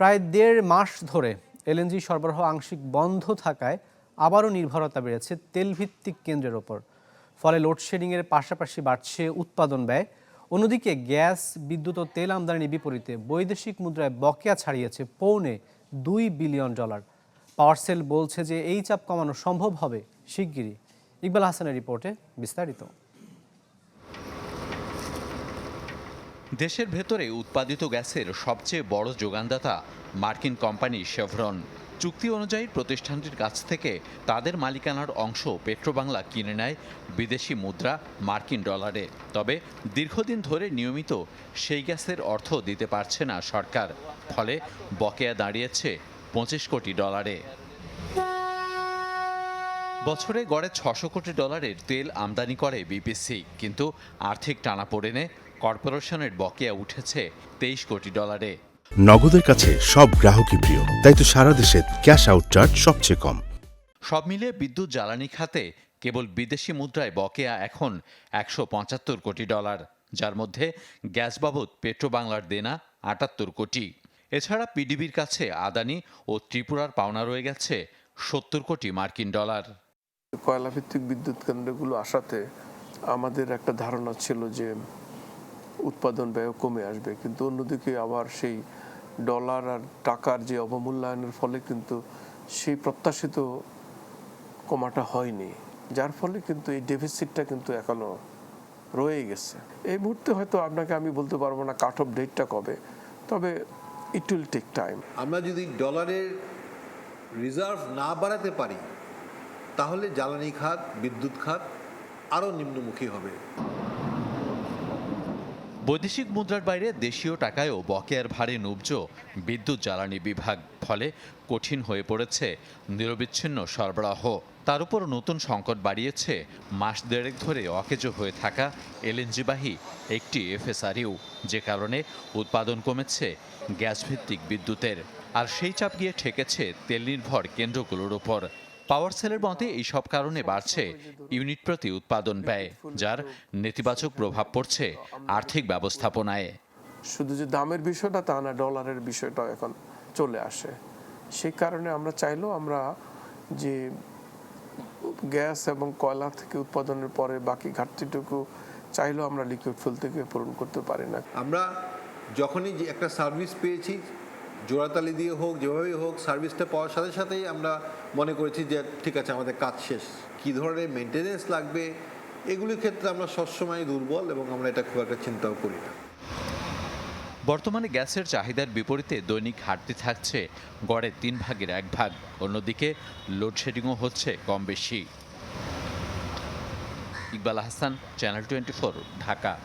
প্রায় দেড় মাস ধরে এলএনজি সরবরাহ আংশিক বন্ধ থাকায় আবারও নির্ভরতা বেড়েছে তেলভিত্তিক কেন্দ্রের ওপর। ফলে লোডশেডিংয়ের পাশাপাশি বাড়ছে উৎপাদন ব্যয়। অন্যদিকে গ্যাস, বিদ্যুৎ ও তেল আমদানির বিপরীতে বৈদেশিক মুদ্রায় বকেয়া ছাড়িয়েছে পৌনে দুই বিলিয়ন ডলার। পাওয়ার সেল বলছে যে এই চাপ কমানো সম্ভব হবে শিগগিরই। ইকবাল হাসানের রিপোর্টে বিস্তারিত। দেশের ভেতরে উৎপাদিত গ্যাসের সবচেয়ে বড় যোগানদাতা মার্কিন কোম্পানি শেভরন। চুক্তি অনুযায়ী প্রতিষ্ঠানটির কাছ থেকে তাদের মালিকানার অংশ পেট্রোবাংলা কিনে নেয় বিদেশি মুদ্রা মার্কিন ডলারে। তবে দীর্ঘদিন ধরে নিয়মিত সেই গ্যাসের অর্থ দিতে পারছে না সরকার, ফলে বকেয়া দাঁড়িয়েছে পঁচিশ কোটি ডলারে। বছরে গড়ে ছশো কোটি ডলারের তেল আমদানি করে বিপিসি, কিন্তু আর্থিক টানাপোড়েনে কর্পোরেশনের বকেয়া উঠেছে তেইশ কোটি ডলারে। নগদের কাছে সব গ্রাহকই প্রিয় তাই তো সারা দেশে ক্যাশ আউট চার্জ সবচেয়ে কম। সব মিলিয়ে বিদ্যুৎ জ্বালানি খাতে কেবল বিদেশি মুদ্রায় বকেয়া এখন একশো পঁচাত্তর কোটি ডলার যার মধ্যে গ্যাস বাবদ পেট্রো বাংলার দেনা আটাত্তর কোটি। এছাড়া পিডিবির কাছে আদানি ও ত্রিপুরার পাওনা রয়ে গেছে সত্তর কোটি মার্কিন ডলার। কয়লাভিত্তিক বিদ্যুৎ কেন্দ্রগুলো আসাতে আমাদের একটা ধারণা ছিল যে উৎপাদন ব্যয় কমে আসবে। কিন্তু অন্যদিকে আবার সেই ডলার আর টাকার যে অবমূল্যায়নের ফলে কিন্তু সেই প্রত্যাশিত কমাটা হয়নি। যার ফলে কিন্তু এই ডেফিসিটটা কিন্তু এখনও রয়ে গেছে। এই মুহূর্তে হয়তো আপনাকে আমি বলতে পারব না কাট অফ ডেটটা কবে, তবে ইট উইল টেক টাইম আমরা যদি ডলারের রিজার্ভ না বাড়াতে পারি, তাহলে জ্বালানি খাত, বিদ্যুৎ খাত আরও নিম্নমুখী হবে। বৈদেশিক মুদ্রার বাইরে দেশীয় টাকায়ও বকেয়ার ভারে নুবজ বিদ্যুৎ জ্বালানি বিভাগ, ফলে কঠিন হয়ে পড়েছে নিরবিচ্ছিন্ন সরবরাহ। তার উপর নতুন সংকট বাড়িয়েছে মাস দেড়েক ধরে অকেজো হয়ে থাকা এলএনজিবাহী একটি এফএসআরইউ, যে কারণে উৎপাদন কমেছে গ্যাসভিত্তিক বিদ্যুতের। আর সেই চাপ গিয়ে ঠেকেছে তেল নির্ভর কেন্দ্রগুলোর ওপর পাওয়ার সেলের মতে এই সব কারণে বাড়ছে ইউনিট প্রতি উৎপাদন ব্যয় যার নেতিবাচক প্রভাব পড়ছে আর্থিক ব্যবস্থাপনায়। শুধু যে দামের বিষয়টা তা না ডলারের বিষয়টা এখন চলে আসে। সেই কারণে আমরা চাইলেও আমরা যে গ্যাস এবং কয়লা থেকে উৎপাদনের পরে বাকি ঘাটতিটুকু চাইলেও আমরা লিকুইড ফুল থেকে পূরণ করতে পারি না। আমরা যখনই যে একটা সার্ভিস পেয়েছি জোড়াতালি দিয়ে হোক, যেভাবেই হোক, সার্ভিসটা পাওয়ার সাথে সাথেই আমরা মনে করেছি যে, ঠিক আছে, আমাদের কাজ শেষ। কী ধরনের মেনটেনেন্স লাগবে? এগুলির ক্ষেত্রে আমরা সবসময় দুর্বল এবং আমরা এটা খুব একটা চিন্তাও করি না। বর্তমানে গ্যাসের চাহিদার বিপরীতে দৈনিক ঘাটতি থাকছে গড়ে তিন ভাগের এক ভাগ। অন্যদিকে লোডশেডিংও হচ্ছে কম বেশি। Iqbal Hasan channel twenty Dhaka.